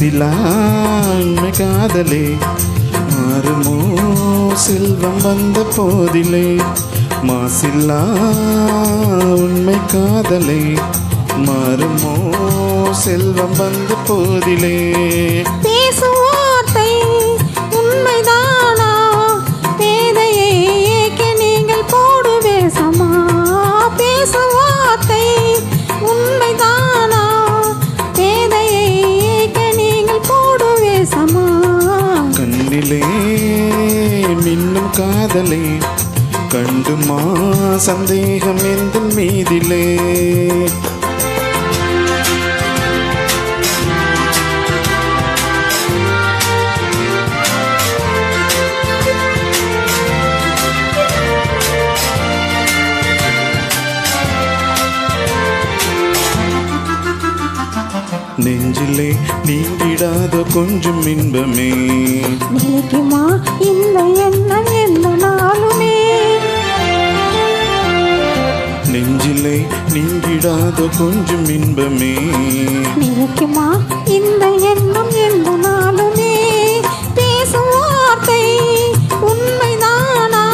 மாசிலா காதலே. மாறுமோ செல்வம் வந்த போதிலே. மாசில்லா உண்மை காதலே. மாறுமோ செல்வம் வந்த போதிலே. மின்னும் காதலே கண்டுமா சந்தேகம் எந்த மீதிலே. நெஞ்சிலே நீங்கிடாத கொஞ்சம் இன்பமே. நிலைக்குமா இந்த நீங்கிடாத கொஞ்சம் இன்பமே. நிலைக்குமா இந்த எண்ணம் எந்த நாளுமே. பேசும் வார்த்தை உண்மைதானா?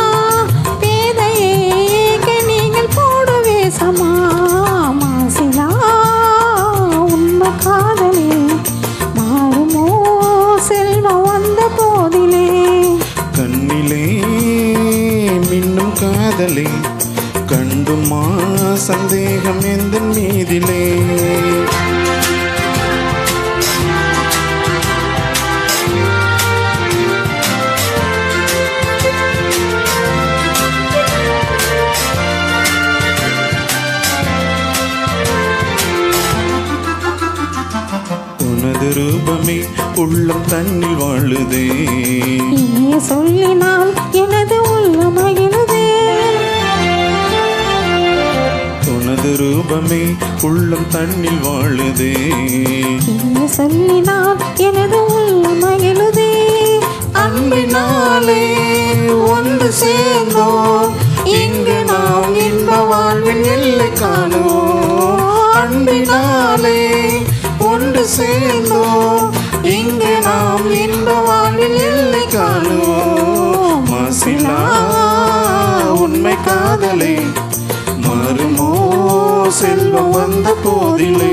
பேதையே ஏக நீங்கள் போடு வேஷமா மாசிலா உண்மை காதலே. மாறுமோ? செல்வம் வந்த போதிலே. கண்ணிலே மின்னும் காதலே. கண்டுமா சந்தேகம் எந்த மீதிலே? உனது ரூபமே உள்ளம் தன்னில் வாழுதே. சொல்லினால் ரூபமே உள்ளம் தன்னில் வாழுதே. இனிய சொல்லினால் எனது உள்ள மகிழுதே அன்பினாலே ஒன்று சேர்ந்தோம். இங்கு நாம் இன்ப வாழ்வின் எல்லை காணுவோம் அன்பினாலே ஒன்று சேர்ந்தோம். இங்கு நாம் இன்ப வாழ்வின் எல்லை காணுவோம் மாசிலா உண்மை காதலே. வந்த போதிலே